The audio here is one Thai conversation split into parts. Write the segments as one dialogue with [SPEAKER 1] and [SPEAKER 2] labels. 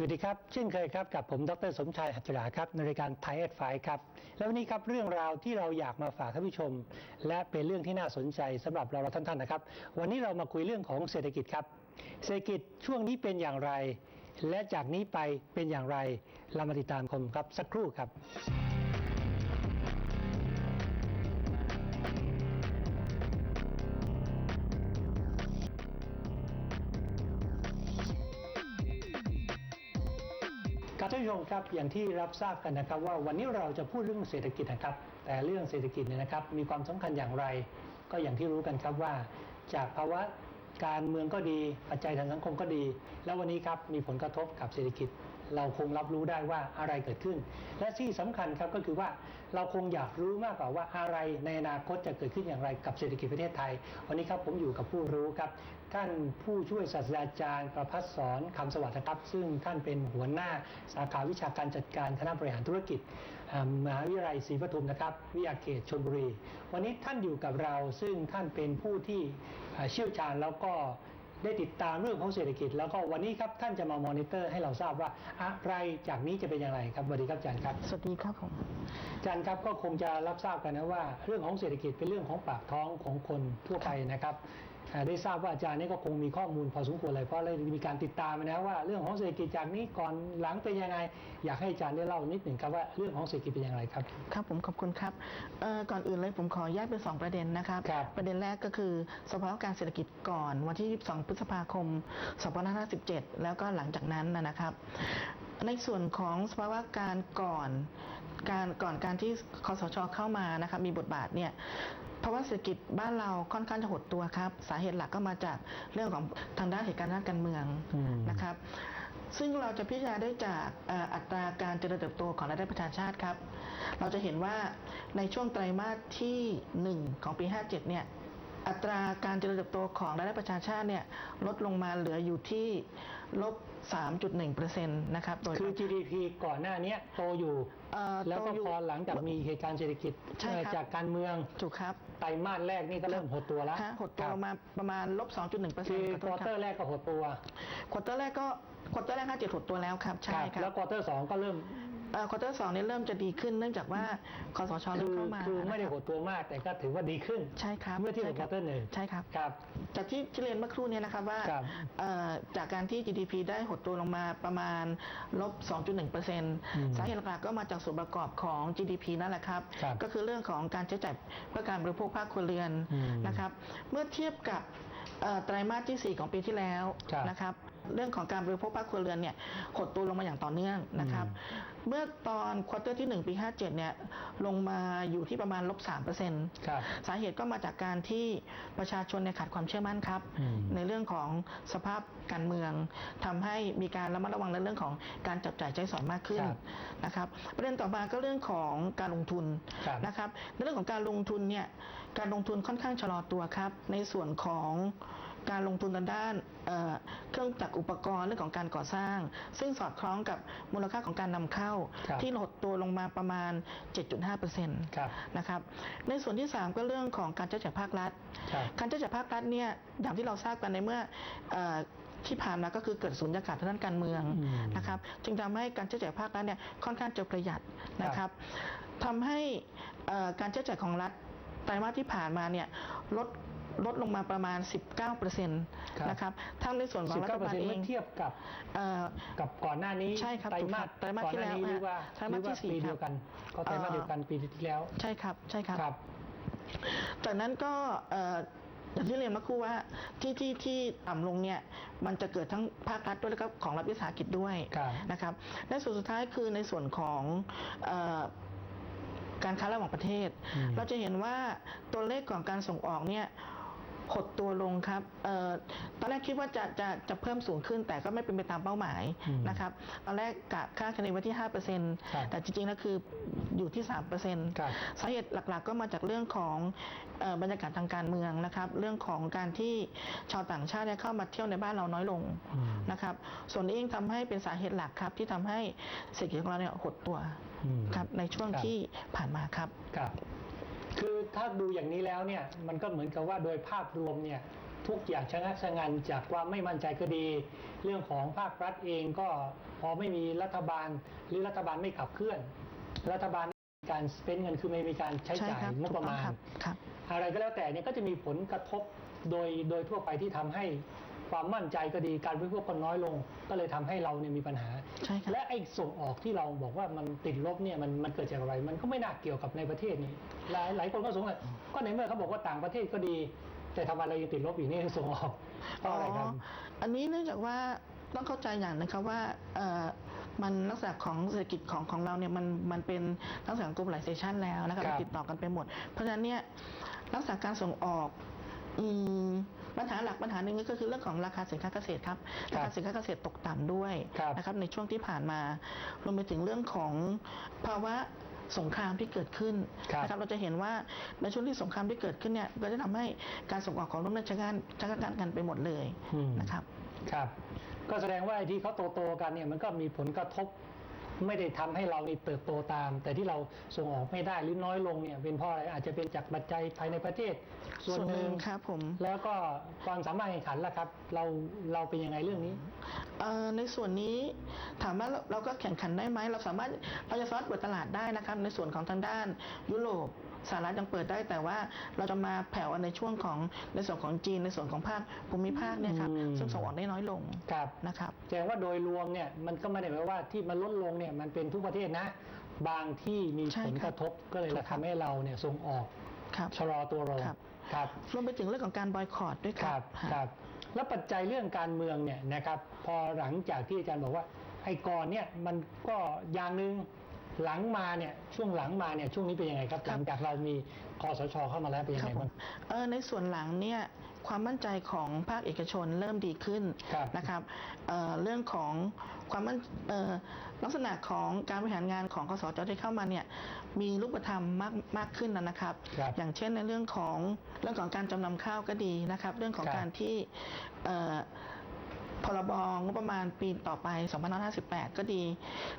[SPEAKER 1] สวัสดีครับ เช่นเคยครับกับผมดรสมชายหัตถราครับในรายการไทยแอดไฟครับ แล้ววันนี้ครับเรื่องราวที่เราอยากมาฝากท่านผู้ชม และเป็นเรื่องที่น่าสนใจสำหรับเราเราท่านๆนะครับ วันนี้เรามาคุยเรื่องของเศรษฐกิจครับ เศรษฐกิจช่วงนี้เป็นอย่างไร และจากนี้ไปเป็นอย่างไร เรามาติดตามชมครับสักครู่ครับ มครับอย่างที่รับทราบกันนะครับว่าวันนี้เราจะพูดเรื่องเศรษฐกิจนะครับ แต่เรื่องเศรษฐกิจเนี่ยนะครับ มีความสำคัญอย่างไร ก็อย่างที่รู้กันครับว่า จากภาวะการเมืองก็ดีปัจจัยทางสังคมก็ดี แล้ววันนี้ครับมีผลกระทบกับเศรษฐกิจ เราคงรับรู้ได้ว่าอะไรเกิดขึ้น และที่สำคัญครับก็คือว่าเราคงอยากรู้มากกว่าว่าอะไรในอนาคตจะเกิดขึ้นอย่างไรกับเศรษฐกิจประเทศไทย วันนี้ครับผมอยู่กับผู้รู้ครับท่านผู้ช่วยศาสตราจารย์ประพัฒสอนคำสวัสดิ์ครับ ซึ่งท่านเป็นหัวหน้าสาขาวิชาการจัดการคณะบริหารธุรกิจมหาวิทยาลัยศรีปทุมนะครับวิทยาเขตชลบุรี วันนี้ท่านอยู่กับเราซึ่งท่านเป็นผู้ที่เชี่ยวชาญแล้วก็ ได้ติดตามเรื่องของเศรษฐกิจ แล้วก็วันนี้ครับท่านจะมามอนิเตอร์ให้เราทราบว่าอะไรจากนี้จะเป็นอย่างไรครับสวัสดีครับอาจารย์ครับ
[SPEAKER 2] สวัสดีครับผม
[SPEAKER 1] อาจารย์ครับก็คงจะรับทราบกันนะว่า เรื่องของเศรษฐกิจเป็นเรื่องของปากท้องของคนทั่วไปนะครับอ่า ได้ทราบว่าอาจารย์นี่ก็คงมีข้อมูลพอสมควรเลยเพราะเลยมีการติดตามนะว่าเรื่องของเศรษฐกิจจากนี้ก่อนหลังเป็นยังไง อยากให้อาจารย์ได้เล่านิดหนึ่งครับว่าเรื่องของเศรษฐกิจเป็นอย่างไรครับ
[SPEAKER 2] ครับผมขอบคุณครับเอ่อก่อนอื่นเลยผมขอแยกเป็น2ประเด็นนะครับ
[SPEAKER 1] ครับ
[SPEAKER 2] ประเด็นแรกก็คือสภาวะการเศรษฐกิจก่อนวันที่ 22 พฤษภาคม 2557 แล้วก็หลังจากนั้นนะนะครับ ในส่วนของสภาวะการก่อนการก่อนการที่คอสชเข้ามานะครับมีบทบาทเนี่ย ภาวะเศรษฐกิจบ้านเราค่อนข้างจะหดตัวครับ สาเหตุหลักก็มาจากเรื่องของทางด้านเหตุการณ์ด้านการเมือง
[SPEAKER 1] อืม
[SPEAKER 2] นะครับ ซึ่งเราจะพิจารณาได้จากเอ่ออัตราการเจริญเติบโตของรายได้ประชาชาติครับ เราจะเห็นว่าในช่วงไตรมาสที่ 1 ของปี 57 เนี่ย อัตราการเจริญเติบโตของรายได้ประชาชาติเนี่ยลดลงมาเหลืออยู่ที่ลบ 3.1%นะครับโดย
[SPEAKER 1] คือ GDP ก่อนหน้านี้โตอยู่
[SPEAKER 2] เอ่อ
[SPEAKER 1] แล้วก็
[SPEAKER 2] โตอยู่
[SPEAKER 1] พอหลังจากมีเหตุการณ์เศรษฐกิจ
[SPEAKER 2] ใช่ครับ
[SPEAKER 1] เอ่อจากการเมือง
[SPEAKER 2] ถูกครับ
[SPEAKER 1] ไตรมาสแรกนี่ก็เริ่มหดตัวแล้ว
[SPEAKER 2] ฮะหดตัวลงมาประมาณลบ 2.1%
[SPEAKER 1] คือ
[SPEAKER 2] ขอโท
[SPEAKER 1] ควอ
[SPEAKER 2] ษ
[SPEAKER 1] เตอ
[SPEAKER 2] ครับ
[SPEAKER 1] ร์แรกก็หดตัว
[SPEAKER 2] ควอเตอร์แรกก็ควอเตอร์แรก 57 หดตัวแล้วครับใช่
[SPEAKER 1] ครับ
[SPEAKER 2] ครับ
[SPEAKER 1] แล้วควอเตอร์สองก็เริ่ม
[SPEAKER 2] ควอเตอร์สองเนี่ยเริ่มจะดีขึ้นเนื่องจากว่าคอสชเริ่
[SPEAKER 1] คื
[SPEAKER 2] ม
[SPEAKER 1] อ
[SPEAKER 2] เข้ามา
[SPEAKER 1] คือไม่ได้
[SPEAKER 2] นะ
[SPEAKER 1] ห
[SPEAKER 2] รับ
[SPEAKER 1] ดตัวมากแต่ก็ถือว่าดีขึ้น
[SPEAKER 2] ใช่ครับ
[SPEAKER 1] เมื่อเทียบกับ
[SPEAKER 2] ใช่
[SPEAKER 1] ควอเตอร์หนึ่ง
[SPEAKER 2] ใช่ครับ
[SPEAKER 1] ครับ
[SPEAKER 2] จากที่ที่เรียนเมื่อครู่เนี้นะครับว่า
[SPEAKER 1] ครับ
[SPEAKER 2] เอ่อจากการที่ GDP ได้หดตัวลงมาประมาณลบ 2.1%สาเหตุหลักๆก็มาจากส่วนประกอบของ GDP นั่นแหละครับ
[SPEAKER 1] ครับ
[SPEAKER 2] ก็คือเรื่องของการใช้จ่ายเพื่อการบริโภคภาคครัวเรือน
[SPEAKER 1] อืม
[SPEAKER 2] นะครับเมื่อเทียบกับเอ่อไตรมาสที่ 4 ของปีที่แล้ว
[SPEAKER 1] ครับ
[SPEAKER 2] นะครับเรื่องของการบริโภคภาคครัวเรือนเนี่ยหดตัวลงมาอย่างต่อเนื่องนะครับ เมื่อตอนควอเตอร์ที่ 1 ปี 57 เนี่ย ลงมาอยู่ที่ประมาณลบ3%
[SPEAKER 1] ครับ
[SPEAKER 2] สาเหตุก็มาจากการที่ประชาชนเนี่ยขาดความเชื่อมั่นครับ
[SPEAKER 1] อืม
[SPEAKER 2] ในเรื่องของสภาพการเมืองทำให้มีการระมัดระวังในเรื่องของการจับจ่ายใช้สอยมากขึ้น
[SPEAKER 1] ครับ
[SPEAKER 2] นะครับ ประเด็นต่อมาก็เรื่องของการลงทุน
[SPEAKER 1] ครับ
[SPEAKER 2] นะครับ ในเรื่องของการลงทุนเนี่ย การลงทุนค่อนข้างชะลอตัวครับ ในส่วนของ การลงทุนทางด้านเอ่อเครื่องจักรอุปกรณ์เรื่องของการก่อสร้าง ซึ่งสอดคล้องกับมูลค่าของการนำเข้า
[SPEAKER 1] ครับ
[SPEAKER 2] ที่ลดตัวลงมาประมาณ 7.5%
[SPEAKER 1] ครับ
[SPEAKER 2] นะครับในส่วนที่ 3 ก็เรื่องของการใช้จ่ายภาครัฐ
[SPEAKER 1] ครับ
[SPEAKER 2] การใช้จ่ายภาครัฐเนี่ยอย่างที่เราทราบกันในเมื่อเอ่อที่ผ่านมาก็คือเกิดสุญญากาศทางด้านการเมือง
[SPEAKER 1] อืม
[SPEAKER 2] นะครับจึงทำให้การใช้จ่ายภาครัฐเนี่ยค่อนข้างจะประหยัดนะครับทำให้เอ่อการใช้จ่ายของรัฐไตรมาสที่ผ่านมาเนี่ยลด ลดลงมาประมาณ 19%นะครับทั้งในส่วนของรัฐบาลเอ
[SPEAKER 1] เมื่
[SPEAKER 2] ง
[SPEAKER 1] อเทียบกับ
[SPEAKER 2] เอ่อ
[SPEAKER 1] กับก่อนหน้านี้
[SPEAKER 2] ใช่ครับ
[SPEAKER 1] ไตรมาส
[SPEAKER 2] ถูกครับไตรมาส
[SPEAKER 1] ก่อน
[SPEAKER 2] ที่
[SPEAKER 1] หน้านี้
[SPEAKER 2] แล้ว
[SPEAKER 1] หรือว่า
[SPEAKER 2] ไตรมาสที่
[SPEAKER 1] หอว่
[SPEAKER 2] สี่
[SPEAKER 1] ปี
[SPEAKER 2] ครับ
[SPEAKER 1] เดียวกัน ก็ไตรมาส
[SPEAKER 2] เอ่อ
[SPEAKER 1] เดียวกันปีที่แล้ว
[SPEAKER 2] ใช่ครับใช่ครับ
[SPEAKER 1] ครับ
[SPEAKER 2] จากนั้นก็เอ่ออย่างที่เรียนเมื่อครู่ว่าที่ที่ที่ต่ำลงเนี่ยมันจะเกิดทั้งภาครัฐด้วยแล้วก็ของรัฐวิสาหกิจด้วย
[SPEAKER 1] ครับ
[SPEAKER 2] นะครับและส่วนสุดท้ายคือในส่วนของเอ่อการค้าระหว่างประเทศ
[SPEAKER 1] อืม
[SPEAKER 2] เราจะเห็นว่าตัวเลขของการส่งออกเนี่ย หดตัวลงครับเออตอนแรกคิดว่าจะจะจะเพิ่มสูงขึ้น แต่ก็ไม่เป็นไปตามเป้าหมาย
[SPEAKER 1] อืม
[SPEAKER 2] นะครับตอนแรกกะค่าคะแนนไว้ที่
[SPEAKER 1] ครับ
[SPEAKER 2] 5%แต่จริงๆแล้วคืออยู่ที่3%
[SPEAKER 1] ครับ
[SPEAKER 2] สาเหตุหลักๆ ก็มาจากเรื่องของเอ่อบรรยากาศทางการเมืองนะครับ เรื่องของการที่ชาวต่างชาติเนี่ยเข้ามาเที่ยวในบ้านเราน้อยลง
[SPEAKER 1] อืม
[SPEAKER 2] นะครับ ส่วนนี้เองทำให้เป็นสาเหตุหลักครับ ที่ทำให้เศรษฐกิจของเราเนี่ยหดตัว
[SPEAKER 1] อืม
[SPEAKER 2] ครับในช่วง
[SPEAKER 1] ครับ
[SPEAKER 2] ที่ผ่านมาครับ
[SPEAKER 1] ครับคือถ้าดูอย่างนี้แล้วเนี่ยมันก็เหมือนกับว่าโดยภาพรวมเนี่ยทุกอย่างชะงักชะงันจากความไม่มั่นใจก็ดี เรื่องของภาครัฐเองก็พอไม่มีรัฐบาล หรือรัฐบาลไม่ขับเคลื่อน รัฐบาลมีการสเปนเงินคือไม่มีการใช้
[SPEAKER 2] ใช่
[SPEAKER 1] จ่าย
[SPEAKER 2] ครับ
[SPEAKER 1] งบประมา
[SPEAKER 2] ถูกต้อง
[SPEAKER 1] ณ
[SPEAKER 2] ครับครับ
[SPEAKER 1] อะไรก็แล้วแต่เนี่ยก็จะมีผลกระทบโดยโดยทั่วไปที่ทำให้ ความมั่นใจก็ดีการบริโภคก็น้อยลง ก็เลยทำให้เราเนี่ยมีปัญหา
[SPEAKER 2] ใช่ครับ
[SPEAKER 1] และไอ้ส่งออกที่เราบอกว่ามันติดลบเนี่ยมันมันเกิดจากอะไร มันก็ไม่น่าเกี่ยวกับในประเทศนี้ หลายหลายคนก็สงสัยก็ในเมื่อเขาบอกว่าต่างประเทศก็ดี แต่ทำไมเรายังติดลบอยู่นี่ส่งออกเพราะอะไรครับ
[SPEAKER 2] อันนี้เนื่องจากว่าต้องเข้าใจอย่างนะครับว่าเอ่อมันลักษณะของเศรษฐกิจของของเราเนี่ยมันมันเป็นลักษณะของ globalization แล้วนะครับ
[SPEAKER 1] ครับ
[SPEAKER 2] มันติดต่อกันไปหมด เพราะฉะนั้นเนี่ยลักษณะการส่งออก อืมปัญหาหลักปัญหาหนึ่งก็คือเรื่องของราคาสินค้าเกษตรครับ
[SPEAKER 1] ครั
[SPEAKER 2] รา
[SPEAKER 1] บ
[SPEAKER 2] คาสินค้าเกษตรตกต่ำด้วย
[SPEAKER 1] ครับ
[SPEAKER 2] นะครับในช่วงที่ผ่านมารวมไปถึงเรื่องของภาวะสงครามที่เกิดขึ้น
[SPEAKER 1] ครับ
[SPEAKER 2] นะครับเราจะเห็นว่าในช่วงที่สงครามที่เกิดขึ้นเนี่ยก็จะทำให้การส่งออกของรุ่นราชการชะงักงันกันไปหมดเลย
[SPEAKER 1] อืม
[SPEAKER 2] นะครับ
[SPEAKER 1] ครับ ก็แสดงว่าไอ้ที่เขาโตๆกันเนี่ยมันก็มีผลกระทบ ไม่ได้ทำให้เรานี่เติบโตตาม แต่ที่เราส่งออกไม่ได้หรือน้อยลงเนี่ยเป็นเพราะอะไรอาจจะเป็นจากปัจจัยภายในประเทศ ส่วนหนึ่ง
[SPEAKER 2] ครับผม
[SPEAKER 1] แล้วก็ความสามารถแข่งขันล่ะครับ เราเราเป็นยังไงเรื่องนี้
[SPEAKER 2] เอ่อในส่วนนี้ถามว่าเราเราก็แข่งขันได้ไหมเราสามารถเราจะสามารถเปิดตลาดได้นะครับ ในส่วนของทางด้านยุโรป สหรัฐยังเปิดได้แต่ว่าเราจะมาแผ่วในช่วงของในส่วนของจีนในส่วนของภาคภูมิภาคเนี่ยครับ
[SPEAKER 1] อืม
[SPEAKER 2] ซึ่งส่งออกได้น้อยลง
[SPEAKER 1] ครับ
[SPEAKER 2] นะครับ
[SPEAKER 1] แสดงว่าโดยรวมเนี่ยมันก็ไม่ได้หมายว่าที่มันลดลงเนี่ยมันเป็นทุกประเทศนะ บางที่มี
[SPEAKER 2] ใช่
[SPEAKER 1] ผล
[SPEAKER 2] ค
[SPEAKER 1] ก
[SPEAKER 2] รับ
[SPEAKER 1] ระทบก็เลย
[SPEAKER 2] ถูกครับ
[SPEAKER 1] ทำให้เราเนี่ยส่งออก
[SPEAKER 2] ครับ
[SPEAKER 1] ชะลอตัวลง
[SPEAKER 2] ครับ
[SPEAKER 1] ครับ
[SPEAKER 2] รวมไปถึงเรื่องของการบอยคอรดด้วยค
[SPEAKER 1] ค
[SPEAKER 2] รั
[SPEAKER 1] รั
[SPEAKER 2] บบ
[SPEAKER 1] ครับ แล้วปัจจัยเรื่องการเมืองเนี่ยนะครับ พอหลังจากที่อาจารย์บอกว่าไอ้ก่อนเนี่ยมันก็อย่างหนึ่ง หลังมาเนี่ยช่วงหลังมาเนี่ยช่วงนี้เป็นยังไงครับ หลังจากเรามีคอสชเข้ามาแล้วเป็นยัง
[SPEAKER 2] ครั
[SPEAKER 1] ไง
[SPEAKER 2] บผ
[SPEAKER 1] บ้ามง
[SPEAKER 2] เอ่อในส่วนหลังเนี่ยความมั่นใจของภาคเอกชนเริ่มดีขึ้น
[SPEAKER 1] ครับ
[SPEAKER 2] นะครับเอ่อเรื่องของความมั่นเอ่อลักษณะของการบริหารงานของกสจที่เข้ามาเนี่ยมีรูปธรรมมากมากขึ้นแล้วนะครับ
[SPEAKER 1] ครับ
[SPEAKER 2] อย่างเช่นในเรื่องของเรื่องของการจำนำข้าวก็ดีนะครับ เรื่องของ
[SPEAKER 1] ครับ
[SPEAKER 2] การที่เอ่อ พรบงบประมาณปีต่อไป 2558 ก็ดี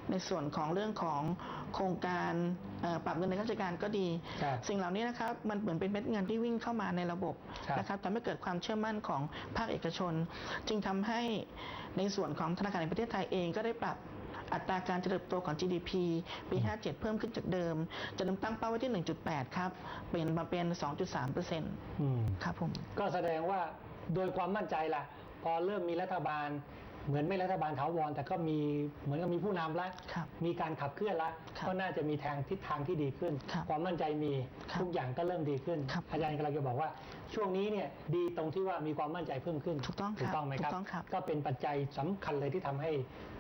[SPEAKER 2] ในส่วนของเรื่องของโครงการเอ่อปรับเงินในข้าราชการก็ดี
[SPEAKER 1] ครับ
[SPEAKER 2] สิ่งเหล่านี้นะครับมันเหมือนเป็นเม็ดเงินที่วิ่งเข้ามาในระบบ
[SPEAKER 1] ครับ
[SPEAKER 2] นะครับทำให้เกิดความเชื่อมั่นของภาคเอกชน จึงทำให้ในส่วนของธนาคารแห่งประเทศไทยเองก็ได้ปรับอัตราการเติบโตของ GDP ปี 57 เพิ่มขึ้นจากเดิม จะเดิมตั้งเป้าไว้ที่ 1.8 ครับ เป็นมาเป็น 2.3เปอร์เซ็นต์
[SPEAKER 1] อืม
[SPEAKER 2] ครับผม
[SPEAKER 1] ก็แสดงว่าโดยความมั่นใจละ พอเริ่มมีรัฐบาล เหมือนไม่รัฐบาลถาวรแต่ก็มีเหมือนกับมีผู้นำแล้ว
[SPEAKER 2] ครับ
[SPEAKER 1] มีการขับเคลื่อนละ
[SPEAKER 2] ครับ
[SPEAKER 1] ก็น่าจะมีทางทิศทางที่ดีขึ้น
[SPEAKER 2] ครับ
[SPEAKER 1] ความมั่นใจมี
[SPEAKER 2] ครับ
[SPEAKER 1] ทุกอย่างก็เริ่มดีขึ้น
[SPEAKER 2] ครับ
[SPEAKER 1] อาจารย์กำลังจะบอกว่า ช่วงนี้เนี่ยดีตรงที่ว่ามีความมั่นใจเพิ่มขึ้น
[SPEAKER 2] ถูกต้องครับ
[SPEAKER 1] ถูกต้องไหมครับ
[SPEAKER 2] ถูกต้องครับ
[SPEAKER 1] ก็เป็นปัจจัยสำคัญเลยที่ทำให้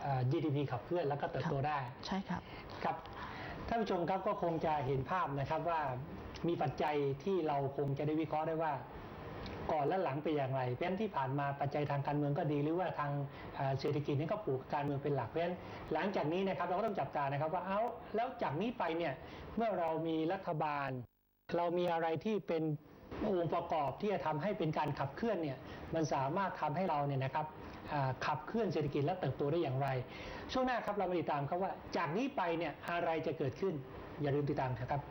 [SPEAKER 1] เอ่อ GDP ขับเคลื่อนแล้วก็เติบโตได้
[SPEAKER 2] ใช่ครับ
[SPEAKER 1] ครับท่านผู้ชมครับก็คงจะเห็นภาพนะครับว่ามีปัจจัยที่เราคงจะได้วิเคราะห์ได้ว่า ก่อนและหลังเป็นอย่างไร เพราะฉะนั้นที่ผ่านมาปัจจัยทางการเมืองก็ดีหรือว่าทางเศรษฐกิจนี่ก็ปลูกการเมืองเป็นหลักเพราะฉะนั้นหลังจากนี้นะครับเราก็ต้องจับตานะครับว่าเอาแล้วจากนี้ไปเนี่ยเมื่อเรามีรัฐบาล เรามีอะไรที่เป็นองค์ประกอบที่จะทำให้เป็นการขับเคลื่อนเนี่ยมันสามารถทำให้เราเนี่ยนะครับขับเคลื่อนเศรษฐกิจและเติบโตได้อย่างไร ช่วงหน้าครับเรามาติดตามครับว่า จากนี้ไปเนี่ยอะไรจะเกิดขึ้น อย่าลืมติดตามนะครับ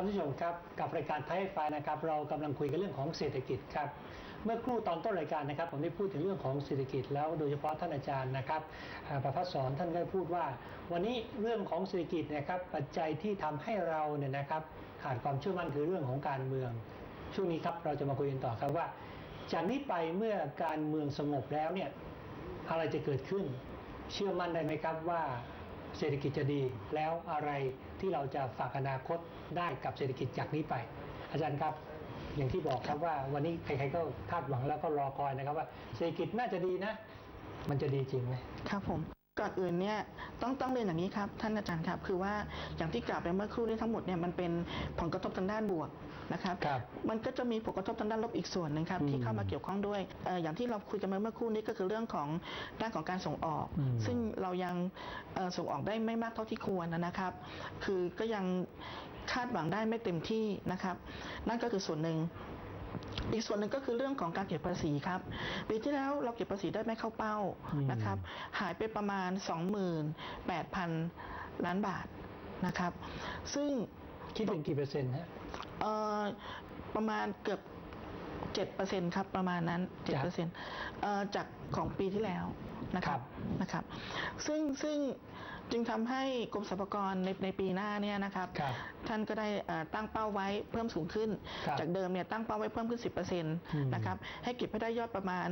[SPEAKER 1] ท่านผู้ชมครับกับรายการไทยไฟนะครับ เรากำลังคุยกันเรื่องของเศรษฐกิจครับเมื่อครู่ตอนต้นรายการนะครับ ผมได้พูดถึงเรื่องของเศรษฐกิจ แล้วโดยเฉพาะท่านอาจารย์นะครับประพัฒสอนท่านก็ได้พูดว่า วันนี้เรื่องของเศรษฐกิจนะครับปัจจัยที่ทำให้เราเนี่ยนะครับขาดความเชื่อมั่นคือเรื่องของการเมือง ช่วงนี้ครับเราจะมาคุยกันต่อครับว่า จากนี้ไปเมื่อการเมืองสงบแล้วเนี่ยอะไรจะเกิดขึ้น เชื่อมั่นได้ไหมครับว่า เศรษฐกิจจะดี แล้วอะไรที่เราจะฝากอนาคตได้กับเศรษฐกิจจากนี้ไป อาจารย์ครับอย่างที่บอกครับว่าวันนี้ใครๆก็คาดหวังแล้วก็รอคอยนะครับว่าเศรษฐกิจน่าจะดีนะ มันจะดีจริงไหม
[SPEAKER 2] ครับผม ก่อนอื่นเนี่ยต้องต้องเรียนอย่างนี้ครับท่านอาจารย์ครับ คือว่าอย่างที่กล่าวไปเมื่อครู่นี้ทั้งหมดเนี่ยมันเป็นผลกระทบทางด้านบวกนะครับ
[SPEAKER 1] ครับ
[SPEAKER 2] มันก็จะมีผลกระทบทางด้านลบอีกส่วนหนึ่งครับ
[SPEAKER 1] อืม
[SPEAKER 2] ที่เข้ามาเกี่ยวข้องด้วยเอ่ออย่างที่เราคุยกันมาเมื่อครู่นี้ก็คือเรื่องของด้านของการส่งออก
[SPEAKER 1] อืม
[SPEAKER 2] ซึ่งเรายังเอ่อส่งออกได้ไม่มากเท่าที่ควรนะครับ คือก็ยังคาดหวังได้ไม่เต็มที่นะครับ นั่นก็คือส่วนหนึ่ง อีกส่วนหนึ่งก็คือเรื่องของการเก็บภาษีครับปีที่แล้วเราเก็บภาษีได้ไม่เข้าเป้า
[SPEAKER 1] อืม
[SPEAKER 2] นะครับ หายไปประมาณ 28,000 ล้านบาทนะครับ ซึ่ง
[SPEAKER 1] คิดเป็นกี่เปอร์เซ็นต์ฮะ
[SPEAKER 2] เอ่อประมาณเกือบ7%ครับประมาณนั้น
[SPEAKER 1] จาก
[SPEAKER 2] 7%เอ่อจากของปีที่แล้วนะครั
[SPEAKER 1] ครับบ
[SPEAKER 2] นะครับ ซึ่งซึ่ง จึงทำให้กรมสรรพากรในในปีหน้าเนี่ยนะครับ
[SPEAKER 1] ครับ
[SPEAKER 2] ท่านก็ได้เอ่อตั้งเป้าไว้เพิ่มสูงขึ้น
[SPEAKER 1] ครับ
[SPEAKER 2] จากเดิมเนี่ยตั้งเป้าไว้เพิ่มขึ้น 10%
[SPEAKER 1] ม
[SPEAKER 2] นะครับให้เก็บให้ได้ยอดประมาณ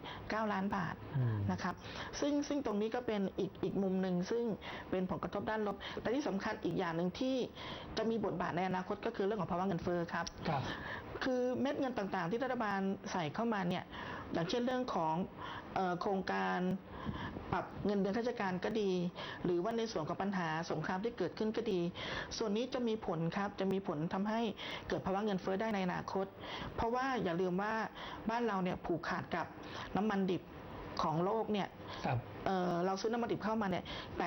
[SPEAKER 2] 1.9 ล้านบาท
[SPEAKER 1] อืม
[SPEAKER 2] นะครับซึ่งซึ่งตรงนี้ก็เป็นอีกอีกมุมหนึ่งซึ่งเป็นผลกระทบด้านลบและที่สำคัญอีกอย่างหนึ่งที่จะมีบทบาทในอนาคตก็คือเรื่องของภาวะเงินเฟ้อครับ
[SPEAKER 1] ครับ
[SPEAKER 2] คือเม็ดเงินต่างๆ ที่รัฐบาลใส่เข้ามาเนี่ยอย่างเช่นเรื่องของเออโครงการ ปรับเงินเดือนข้าราชการก็ดี หรือว่าในส่วนของปัญหาสงครามที่เกิดขึ้นก็ดี ส่วนนี้จะมีผลครับจะมีผลทำให้เกิดภาวะเงินเฟ้อได้ในอนาคต เพราะว่าอย่าลืมว่าบ้านเราเนี่ยผูกขาดกับน้ำมันดิบ ของโลกเนี่ย
[SPEAKER 1] ครับ
[SPEAKER 2] เอ่อเราซื้อน้ำมันดิบเข้ามาเนี่ย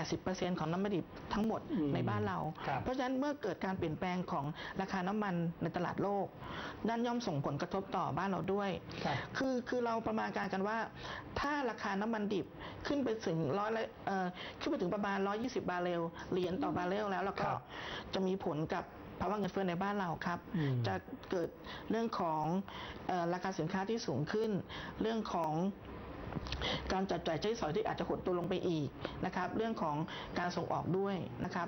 [SPEAKER 2] 80%ของน้ำมันดิบทั้งหมด
[SPEAKER 1] อืม
[SPEAKER 2] ในบ้านเรา
[SPEAKER 1] ครับ
[SPEAKER 2] เพราะฉะนั้นเมื่อเกิดการเปลี่ยนแปลงของราคาน้ำมันในตลาดโลกนั่นย่อมส่งผลกระทบต่อบ้านเราด้วย
[SPEAKER 1] ครับ
[SPEAKER 2] คือคือเราประมาณการกันว่า ถ้าราคาน้ำมันดิบขึ้นไปถึงร้อยละเอ่อขึ้นไปถึงประมาณ 120 บาร์เรลเหรียญต่อบาร์เรลแล้วแล้วก็
[SPEAKER 1] ครับ
[SPEAKER 2] จะมีผลกับภาวะเงินเฟ้อในบ้านเราครับ
[SPEAKER 1] อืม
[SPEAKER 2] จะเกิดเรื่องของเอ่อราคาสินค้าที่สูงขึ้น เรื่องของ การจัดจ่ายใช้สอยที่อาจจะหดตัวลงไปอีกนะครับ เรื่องของการส่งออกด้วยนะครับ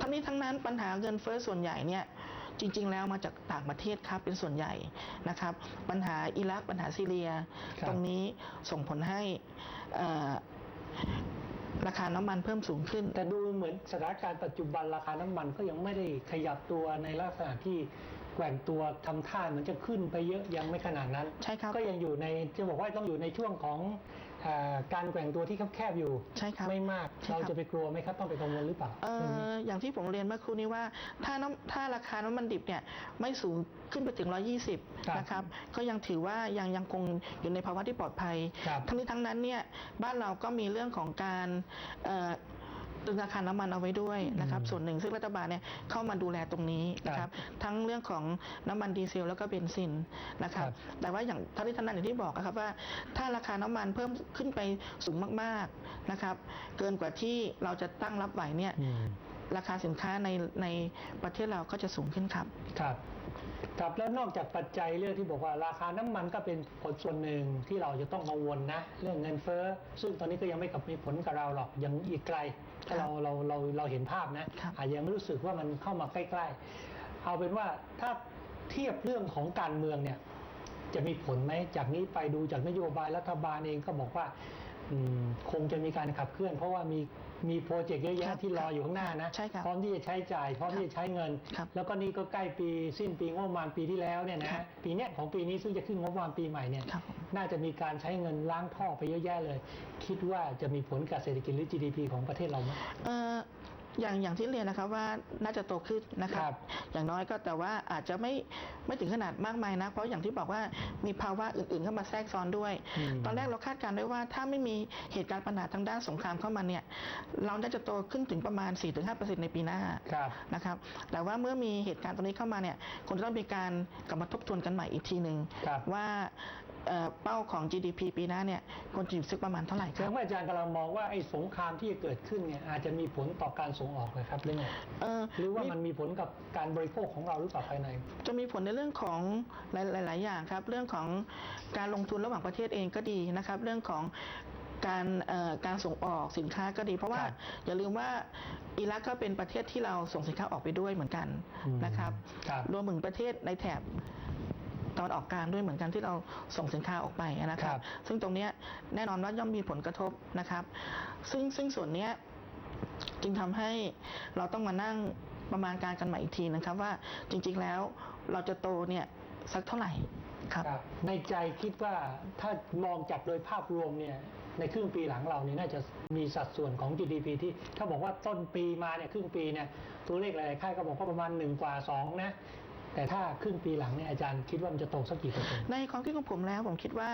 [SPEAKER 2] ทั้งนี้ทั้งนั้นปัญหาเงินเฟ้อส่วนใหญ่เนี่ยจริง ๆ แล้วมาจากต่างประเทศครับเป็นส่วนใหญ่นะครับ ปัญหาอิรักปัญหาซีเรีย
[SPEAKER 1] ครับ
[SPEAKER 2] ตรงนี้ส่งผลให้เอ่อราคาน้ำมันเพิ่มสูงขึ้น
[SPEAKER 1] แต่ดูเหมือนสถานการณ์ปัจจุบันราคาน้ำมันก็ยังไม่ได้ขยับตัวในลักษณะที่ แกว่งตัวทำท่าเหมือนจะขึ้นไปเยอะยังไม่ขนาดนั้น
[SPEAKER 2] ใช่ครับ
[SPEAKER 1] ก็ยังอยู่ในจะบอกว่าต้องอยู่ในช่วงของเออการแกว่งตัวที่แคบๆอยู่
[SPEAKER 2] ใช่ครับ
[SPEAKER 1] ไม่มาก
[SPEAKER 2] ใช่ครับ
[SPEAKER 1] เราจะไปกลัวไหมครับ ต้องไปกังวลหรือเปล่า
[SPEAKER 2] เอ่ออย่างที่ผมเรียนเมื่อครู่นี้ว่า ถ้าน้ำถ้าราคาน้ำมันดิบเนี่ยไม่สูงขึ้นไปถึง
[SPEAKER 1] ครับ
[SPEAKER 2] 120 นะครับ ก็ยังถือว่ายังยังคงอยู่ในภาวะที่ปลอดภัย
[SPEAKER 1] ครับ
[SPEAKER 2] ทั้งนี้ทั้งนั้นเนี่ยบ้านเราก็มีเรื่องของการ เอ่อตึงราคาน้ำมันเอาไว้ด้วยนะครับ
[SPEAKER 1] อืม
[SPEAKER 2] ส่วนหนึ่งซึ่งรัฐบาลเนี่ยเข้ามาดูแลตรงนี้นะค
[SPEAKER 1] ครั
[SPEAKER 2] รับบทั้งเรื่องของน้ำมันดีเซลแล้วก็เบนซินนะครับ
[SPEAKER 1] ครับ
[SPEAKER 2] แต่ว่าอย่างทั้งนี้ทั้งนั้นอย่างที่บอกนะครับว่าถ้าราคาน้ำมันเพิ่มขึ้นไปสูงมากๆนะครับ เกินกว่าที่เราจะตั้งรับไหวเนี่ย
[SPEAKER 1] อืม
[SPEAKER 2] ราคาสินค้าในในประเทศเราก็จะสูงขึ้นครับ
[SPEAKER 1] ครับ ครับแล้วนอกจากปัจจัยเรื่องที่บอกว่าราคาน้ำมันก็เป็นผลส่วนหนึ่งที่เราจะต้องกังวลนะ เรื่องเงินเฟ้อ ซึ่งตอนนี้ก็ยังไม่กับมีผลกับเราหรอกยังอีกไกลถ้าเราเราเราเราเห็นภาพนะครับอาจยังไม่รู้สึกว่ามันเข้ามาใกล้ๆ เอาเป็นว่าถ้าเทียบเรื่องของการเมืองเนี่ยจะมีผลไหมจากนี้ไปดูจากนโยบายรัฐบาลเองก็บอกว่าอืม คงจะมีการขับเคลื่อน เพราะว่ามีมีโปรเจกต์เยอะ
[SPEAKER 2] ครั
[SPEAKER 1] แยะ
[SPEAKER 2] บ
[SPEAKER 1] ที่รออยู่ข้างหน้านะ
[SPEAKER 2] ใช่ครับ
[SPEAKER 1] พร้อมที่จะใช้จ่ายพร้อมที่จะใช้เงิน
[SPEAKER 2] ครับ
[SPEAKER 1] แล้วก็นี่ก็ใกล้ปีสิ้นปีงบประมาณปีที่แล้วเนี่ยนะครับปีเนี้ยของปีนี้ซึ่งจะขึ้นงบประมาณปีใหม่เนี่ย
[SPEAKER 2] ครับผม
[SPEAKER 1] น่าจะมีการใช้เงินล้างท่อไปเยอะแยะเลย คิดว่าจะมีผลกับเศรษฐกิจหรือ GDP ของประเทศเราไหม
[SPEAKER 2] เอ่ออย่างอย่างที่เรียนนะครับว่าน่าจะโตขึ้นนะครั
[SPEAKER 1] ครับบ
[SPEAKER 2] อย่างน้อยก็แต่ว่าอาจจะไม่ไม่ถึงขนาดมากมายนะเพราะอย่างที่บอกว่ามีภาวะอื่นๆเข้ามาแทรกซ้อนด้วย
[SPEAKER 1] ม
[SPEAKER 2] ตอนแรกเราคาดการณ์ไว้ว่า ถ้าไม่มีเหตุการณ์ปัญหาทางด้านสงครามเข้ามาเนี่ยเราน่าจะโตขึ้นถึงประมาณ 4-5%ในปีหน้า
[SPEAKER 1] ครับ
[SPEAKER 2] นะครับแต่ว่าเมื่อมีเหตุการณ์ตรงนี้เข้ามาเนี่ยคงจะต้องมีการกลับมาทบทวนกันใหม่อีกทีหนึ่ง
[SPEAKER 1] ครับ
[SPEAKER 2] ว่า เอ่อเป้าของ GDP ปีหน้าเนี่ยควรจะอยู่สักประมาณเท่าไหร่
[SPEAKER 1] แส
[SPEAKER 2] ค
[SPEAKER 1] ด
[SPEAKER 2] รับ
[SPEAKER 1] งว่าอาจารย์กำลังมองว่าไอ้สงครามที่จะเกิดขึ้นเนี่ยอาจจะมีผลต่อการส่งออกเลยครับหรือไง
[SPEAKER 2] เอ่อ
[SPEAKER 1] หรือว่ามันมีผลกับการบริโภคของเราหรือเปล่าภายใน
[SPEAKER 2] จะมีผลในเรื่องของหลายหลายๆอย่างครับ เรื่องของการลงทุนระหว่างประเทศเองก็ดีนะครับ เรื่องของการเอ่อการส่งออกสินค้าก็ดี เพราะว่า
[SPEAKER 1] ครับ
[SPEAKER 2] อย่าลืมว่าอิรักก็เป็นประเทศที่เราส่งสินค้าออกไปด้วยเหมือนกัน
[SPEAKER 1] อืม
[SPEAKER 2] นะครับ
[SPEAKER 1] ครับ
[SPEAKER 2] รวมถึงประเทศในแถบ ตอนออกกลางด้วยเหมือนกันที่เราส่งสินค้าออกไปนะครั
[SPEAKER 1] ครับบ
[SPEAKER 2] ซึ่งตรงเนี้ยแน่นอนว่าย่อมมีผลกระทบนะครับ ซึ่งซึ่งส่วนเนี้ยจึงทำให้เราต้องมานั่งประมาณการกันใหม่อีกทีนะครับว่าจริงๆแล้วเราจะโตเนี่ยสักเท่าไหร่ครับ
[SPEAKER 1] ครับ ในใจคิดว่าถ้ามองจากโดยภาพรวมเนี่ยในครึ่งปีหลังเราเนี่ยน่าจะมีสัดส่วนของ GDP ที่ถ้าบอกว่าต้นปีมาเนี่ยครึ่งปีเนี่ยตัวเลขหลายๆค่ายก็บอกว่าประมาณ 1 กว่า 2 นะ แต่ถ้าครึ่งปีหลังเนี่ยอาจารย์คิดว่ามันจะโตสักกี่เปอร์เซ็นต์
[SPEAKER 2] ในความคิดของผมแล้วผมคิดว่า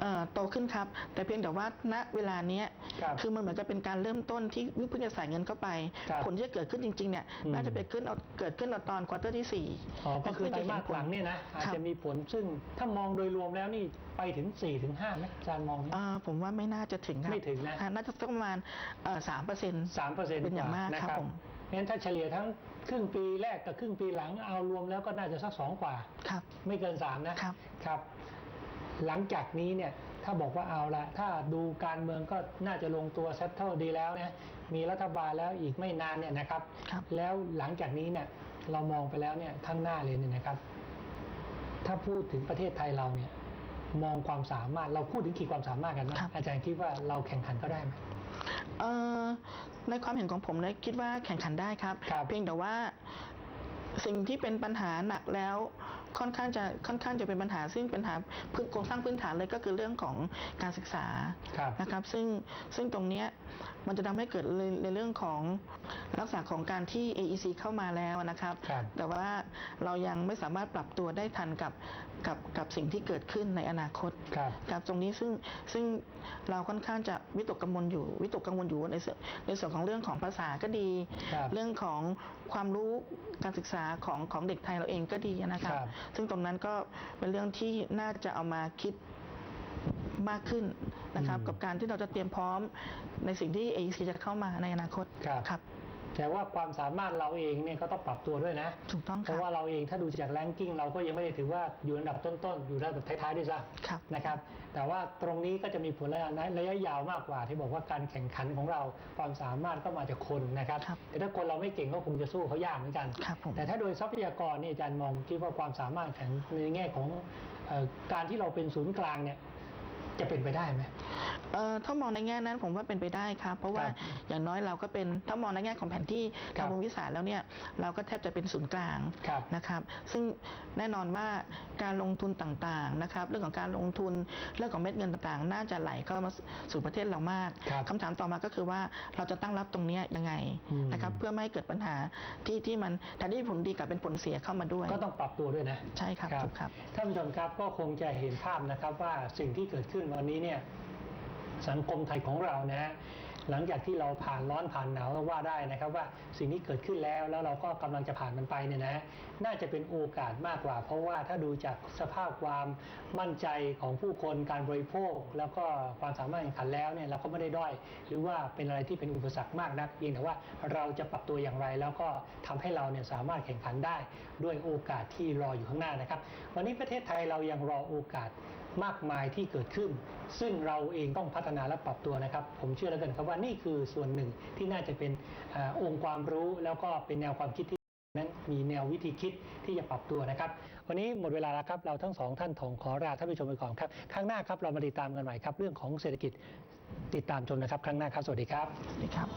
[SPEAKER 2] เอ่อโตขึ้นครับ แต่เพียงแต่ว่าณเวลาเนี้ย
[SPEAKER 1] ครับ
[SPEAKER 2] คือมันเหมือนกับเป็นการเริ่มต้นที่เพิ่งจะใส่เงินเข้าไป
[SPEAKER 1] ครับ
[SPEAKER 2] ผลที่จะเกิดขึ้นจริงๆเนี่ย
[SPEAKER 1] อืม
[SPEAKER 2] น่าจะไปขึ้นเอาเกิดขึ้นเอาตอนควอเตอร์ที่สี่
[SPEAKER 1] อ๋อก็คือไตร
[SPEAKER 2] เพิ่งจะเห็น
[SPEAKER 1] มาสหลังเนี่ยนะอาจ
[SPEAKER 2] ครับ
[SPEAKER 1] จะมีผลซึ่งถ้ามองโดยรวมแล้วนี่ไปถึง4ถึง5ไหมอาจารย์มองไหม
[SPEAKER 2] อ่าผมว่าไม่น่าจะถึงครับ
[SPEAKER 1] ไม่ถึงนะ
[SPEAKER 2] อ่าน่าจะสักประมาณสามเปอร์เซ็นต์
[SPEAKER 1] สามเปอร์เซ็นต์
[SPEAKER 2] เป็นอย่างมาก
[SPEAKER 1] นะครับ
[SPEAKER 2] ผม
[SPEAKER 1] งั้นถ้าเฉลี่ยทั้งครึ่งปีแรกกับครึ่งปีหลังเอารวมแล้วก็น่าจะสักสองกว่า
[SPEAKER 2] ครับ
[SPEAKER 1] ไม่เกินสามนะครับ ครับ หลังจากนี้เนี่ยถ้าบอกว่าเอาละถ้าดูการเมืองก็น่าจะลงตัวเซตเท่าดีแล้วนะมีรัฐบาลแล้วอีกไม่นานเนี่ยนะครับ
[SPEAKER 2] ครับ
[SPEAKER 1] แล้วหลังจากนี้เนี่ยเรามองไปแล้วเนี่ยข้างหน้าเลยเนี่ยนะครับ ถ้าพูดถึงประเทศไทยเราเนี่ย มองความสามารถเราพูดถึงขีดความสามารถกันนะครับ อาจารย์คิดว่าเราแข่งขันก็ได้ไหม
[SPEAKER 2] เอ่อ ในความเห็นของผมเนี่ยคิดว่าแข่งขันได้ครับ
[SPEAKER 1] ครับ
[SPEAKER 2] เพียงแต่ว่าสิ่งที่เป็นปัญหาหนักแล้ว ค่อนข้างจะค่อนข้างจะเป็นปัญหาซึ่งเป็นปัญหาพื้นโครงสร้างพื้นฐานเลยก็คือเรื่องของการศึกษา
[SPEAKER 1] ครับ
[SPEAKER 2] นะครับ ซึ่งซึ่งตรงเนี้ยมันจะทำให้เกิดในในเรื่องของลักษณะของการที่ AEC เข้ามาแล้วนะครับ
[SPEAKER 1] ครับ
[SPEAKER 2] แต่ว่าเรายังไม่สามารถปรับตัวได้ทันกับกับกับสิ่งที่เกิดขึ้นในอนาคต
[SPEAKER 1] ครับ
[SPEAKER 2] ครับตรงนี้ซึ่งซึ่งเราค่อนข้างจะวิตกกังวลอยู่วิตกกังวลอยู่ในส่วนในส่วนของเรื่องของภาษาก็ดี
[SPEAKER 1] ครับ
[SPEAKER 2] เรื่องของ ความรู้การศึกษาของของเด็กไทยเราเองก็ดีนะครับ
[SPEAKER 1] ครับ
[SPEAKER 2] ซึ่งตรงนั้นก็เป็นเรื่องที่น่าจะเอามาคิดมากขึ้นนะครับ
[SPEAKER 1] อืม
[SPEAKER 2] กับการที่เราจะเตรียมพร้อมในสิ่งที่ AEC จะเข้ามาในอนาคต
[SPEAKER 1] ครับ
[SPEAKER 2] ครับ
[SPEAKER 1] แต่ว่าความสามารถเราเองเนี่ยก็ต้องปรับตัวด้วยนะ
[SPEAKER 2] ถูกต้อง
[SPEAKER 1] เพ
[SPEAKER 2] ครั
[SPEAKER 1] ราะ
[SPEAKER 2] บ
[SPEAKER 1] ว่าเราเองถ้าดูจากแรงกิ้งเราก็ยังไม่ได้ถือว่าอยู่อันดับต้นๆ อยู่ระดับท้ายๆด้วยซ้
[SPEAKER 2] ครับำ
[SPEAKER 1] นะครับ แต่ว่าตรงนี้ก็จะมีผลระยะระยะยาวมากกว่า ที่บอกว่าการแข่งขันของเราความสามารถก็มาจากคนนะครับ
[SPEAKER 2] ครับ
[SPEAKER 1] แต่ถ้าคนเราไม่เก่งก็คงจะสู้เขายากเหมือนกัน
[SPEAKER 2] ครับผม
[SPEAKER 1] แต่ถ้าโดยทรัพยากรนี่อาจารย์มองคิดว่าความสามารถของในแง่ของเอ่อการที่เราเป็นศูนย์กลางเนี่ยจะเป็นไปได้ไหม
[SPEAKER 2] เอ่อ ถ้ามองในแง่นั้นผมว่าเป็นไปได้ครับเพราะว่า
[SPEAKER 1] ครับ
[SPEAKER 2] อย่างน้อยเราก็เป็นถ้ามองในแง่ของแผนที่
[SPEAKER 1] ครั
[SPEAKER 2] ทา
[SPEAKER 1] บ
[SPEAKER 2] งภูมิศาสตร์แล้วเนี่ยเราก็แทบจะเป็นศูนย์กลาง
[SPEAKER 1] ครับ
[SPEAKER 2] นะครับ ซึ่งแน่นอนว่าการลงทุนต่างๆนะครับ เรื่องของการลงทุนเรื่องของเม็ดเงินต่างๆ น่าจะไหลเข้ามาสู่ประเทศเรามาก
[SPEAKER 1] ครับ
[SPEAKER 2] คำถามต่อมาก็คือว่าเราจะตั้งรับตรงเนี้ยยังไง
[SPEAKER 1] อืม
[SPEAKER 2] นะครับเพื่อไม่ให้เกิดปัญหาที่ที่มันแทนที่ผลดีกลับเป็นผลเสียเข้ามาด้วย
[SPEAKER 1] ก็ต้องปรับตัวด้วยนะ
[SPEAKER 2] ใช่ครับถูกครับ
[SPEAKER 1] ท่านผู้ชมครับก็คงจะเห็นภาพนะครับว่าสิ่งที่เกิดขึ้นวันนี้เนี่ย สังคมไทยของเรานะหลังจากที่เราผ่านร้อนผ่านหนาวก็ว่าได้นะครับว่าสิ่งที่เกิดขึ้นแล้วแล้วเราก็กำลังจะผ่านมันไปเนี่ยนะน่าจะเป็นโอกาสมากกว่า เพราะว่าถ้าดูจากสภาพความมั่นใจของผู้คนการบริโภค แล้วก็ความสามารถแข่งขันแล้วเนี่ยเราก็ไม่ได้ด้อย หรือว่าเป็นอะไรที่เป็นอุปสรรคมากนักเพียงแต่ว่าเราจะปรับตัวอย่างไร แล้วก็ทำให้เราเนี่ยสามารถแข่งขันได้ด้วยโอกาสที่รออยู่ข้างหน้านะครับ วันนี้ประเทศไทยเรายังรอโอกาส มากมายที่เกิดขึ้น ซึ่งเราเองต้องพัฒนาและปรับตัวนะครับ ผมเชื่อแล้วกันครับว่านี่คือส่วนหนึ่งที่น่าจะเป็นอองค์ความรู้แล้วก็เป็นแนวความคิดที่นั้นมีแนววิธีคิดที่จะปรับตัวนะครับ วันนี้หมดเวลาแล้วครับ เราทั้งสองท่านของขอลาท่านผู้ชมไปก่อนครับครั้งหน้าครับเรามาติดตามกันใหม่ครับ เรื่องของเศรษฐกิจติดตามชมนะครับ ครั้งหน้าครับ สวัสดีครับ
[SPEAKER 2] นี่ครับ